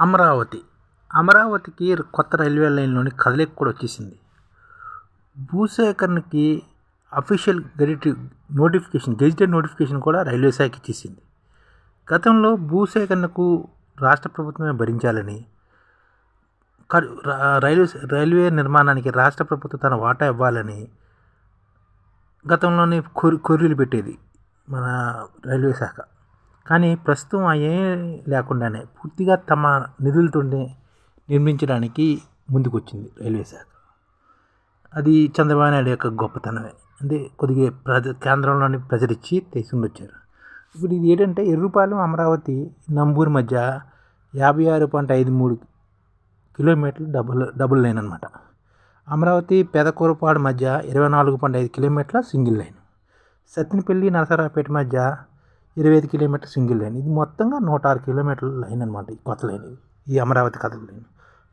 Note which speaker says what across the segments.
Speaker 1: అమరావతి. అమరావతికి కొత్త రైల్వే లైన్లోని కదలిక కూడా వచ్చేసింది. భూసేకరణకి official gazette notification gazetted notification కూడా రైల్వే శాఖ ఇచ్చేసింది. గతంలో భూసేకరణకు రాష్ట్ర ప్రభుత్వమే భరించాలని రైల్వే రైల్వే నిర్మాణానికి రాష్ట్ర ప్రభుత్వం తన వాటా ఇవ్వాలని గతంలోనే కొర్రీలు పెట్టేది మన రైల్వే శాఖ. కానీ ప్రస్తుతం అయ్యే లేకుండానే పూర్తిగా తమ నిధులతోనే నిర్మించడానికి ముందుకొచ్చింది రైల్వే శాఖ. అది చంద్రబాబు నాయుడు యొక్క గొప్పతనమే. అంటే కొద్దిగా ప్రజ కేంద్రంలోని ప్రజలిచ్చి ఇచ్చి తీసుకుని వచ్చారు ఇప్పుడు ఇది ఏంటంటే ఎర్రుపాలెం అమరావతి నంబూరు మధ్య యాభై ఆరు పాయింట్ ఐదు మూడు కిలోమీటర్లు డబుల్ డబుల్ లైన్ అనమాట అమరావతి పెదకూరపాడు మధ్య ఇరవై నాలుగు పాయింట్ ఐదు కిలోమీటర్ల సింగిల్ లైన్. సత్తినపల్లి నరసరావుపేట మధ్య ఇరవై ఐదు కిలోమీటర్ సింగిల్ లైన్. ఇది మొత్తంగా నూట ఆరు కిలోమీటర్ల లైన్ అనమాట ఈ కొత్త లైన్ ఇది. ఈ అమరావతి కథల లైన్.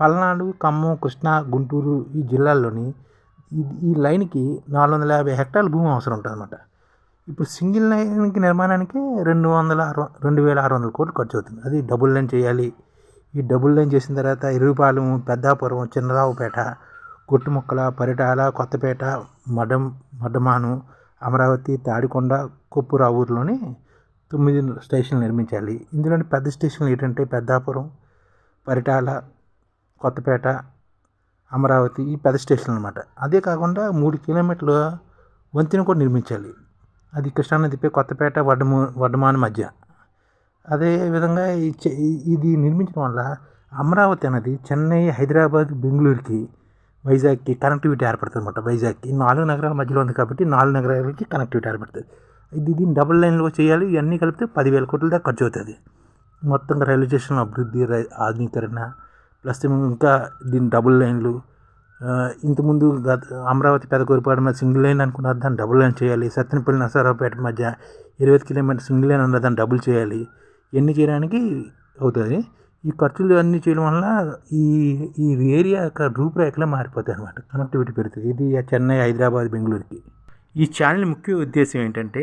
Speaker 1: పల్నాడు ఖమ్మం కృష్ణా గుంటూరు ఈ జిల్లాల్లోని ఈ ఈ లైన్కి నాలుగు వందల యాభై హెక్టార్ల భూమి అవసరం ఉంటుంది అనమాట ఇప్పుడు సింగిల్ లైన్కి నిర్మాణానికి రెండు వందల అరవై రెండు వేల ఆరు వందల కోట్లు ఖర్చు అవుతుంది. అది డబుల్ లైన్ చేయాలి. ఈ డబుల్ లైన్ చేసిన తర్వాత ఇరుగుపాలెం పెద్దాపురం చిన్నరావుపేట గుట్టుముక్కల పరిటాల కొత్తపేట మడం మడమాను అమరావతి తాడికొండ కొప్పురావూరులోని తొమ్మిది స్టేషన్లు నిర్మించాలి. ఇందులోని పెద్ద స్టేషన్లు ఏంటంటే పెద్దాపురం పరిటాల కొత్తపేట అమరావతి ఈ పెద్ద స్టేషన్లు అనమాట అదే కాకుండా మూడు కిలోమీటర్ల వంతెన కూడా నిర్మించాలి. అది కృష్ణానదిపై కొత్తపేట వడ్డము వడ్డమాను మధ్య. అదే విధంగా ఈ చె- ఇది నిర్మించడం వల్ల అమరావతి అనేది చెన్నై హైదరాబాద్ బెంగళూరుకి వైజాగ్కి కనెక్టివిటీ ఏర్పడుతుంది అనమాట వైజాగ్కి నాలుగు నగరాల మధ్యలో ఉంది కాబట్టి నాలుగు నగరాలకి కనెక్టివిటీ ఏర్పడుతుంది. ఇది దీన్ని డబుల్ లైన్లో చేయాలి. ఇవన్నీ కలిపితే పదివేల కోట్ల దాకా ఖర్చు అవుతుంది. మొత్తంగా రైల్వే స్టేషన్ అభివృద్ధి రై ఆధునీకరణ ప్లస్ ఇంకా దీని డబుల్ లైన్లు. ఇంతకుముందు గత అమరావతి పెదకూరుపాడు మీద సింగిల్ లైన్ అనుకున్నారు. దాన్ని డబుల్ లైన్ చేయాలి. సత్తెనపల్లి నరసరావుపేట మధ్య ఇరవై కిలోమీటర్ సింగిల్ లైన్ ఉన్న దాన్ని డబుల్ చేయాలి. ఇవన్నీ చేయడానికి అవుతుంది. ఈ ఖర్చులు అన్నీ చేయడం వల్ల ఈ ఈ ఏరియా యొక్క రూపురేఖలే మారిపోతాయి అనమాట కనెక్టివిటీ పెరుగుతుంది. ఇది చెన్నై హైదరాబాద్ బెంగళూరుకి. ఈ ఛానల్ ముఖ్య ఉద్దేశం ఏంటంటే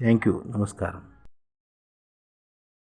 Speaker 1: Thank you. నమస్కారం.